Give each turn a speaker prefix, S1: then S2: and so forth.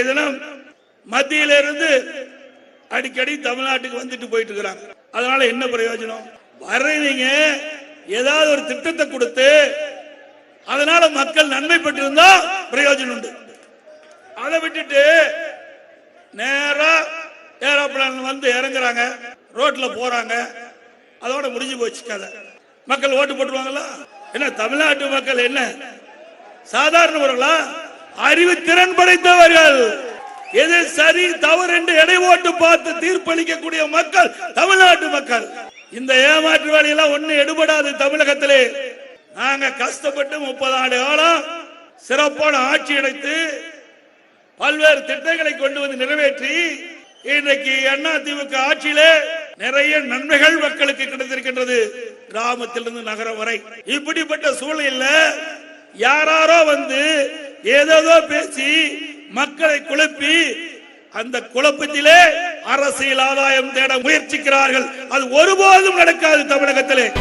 S1: இன்றைய தினம் மத்தியில இருந்து அடிக்கடி தமிழ்நாட்டுக்கு வந்துட்டு போயிட்டு இருக்கிறாங்க அதனால என்ன பிரயோஜனம்? வர்றீங்க ஏதாவது ஒரு திட்டத்தை கொடுத்து அதனால மக்கள் நன்மை பெற்றிருந்தா பிரயோஜனம் உண்டு. அதை விட்டுட்டு நேரா ஏரோப்ளான் வந்து இறங்குறாங்க. ரோட்ல போறாங்க. அதோட முடிஞ்சு போச்சு கதை. மக்கள் ஓட்டு போட்டுருவாங்களா? என்ன தமிழ்நாட்டு மக்கள் என்ன? சாதாரணவர்களா அறிவு திறன் படைத்தவர்கள். எது சரி தவறு என்று எடை ஓட்டு பார்த்து தீர்ப்பளிக்கக்கூடிய மக்கள் தமிழ்நாட்டு மக்கள். இந்த ஏமாற்று வேலையெல்லாம் ஒண்ணு எடுபடாது தமிழகத்திலே. நாங்க கஷ்டப்பட்டு முப்பது ஆண்டு காலம் சிறப்பான ஆட்சி அடைத்து பல்வேறு திட்டங்களை கொண்டு வந்து நிறைவேற்றி இன்றைக்கு அண்ணா திமுக ஆட்சியிலே நிறைய நன்மைகள் மக்களுக்கு கிடைத்திருக்கின்றது கிராமத்திலிருந்து நகரம் வரை. இப்படிப்பட்ட சூழலில் யாராரோ வந்து ஏதேதோ பேசி மக்களை குழப்பி அந்த குழப்பத்திலே அரசியல் ஆதாயம் தேட முயற்சிக்கிறார்கள். அது ஒருபோதும் நடக்காது தமிழகத்திலே.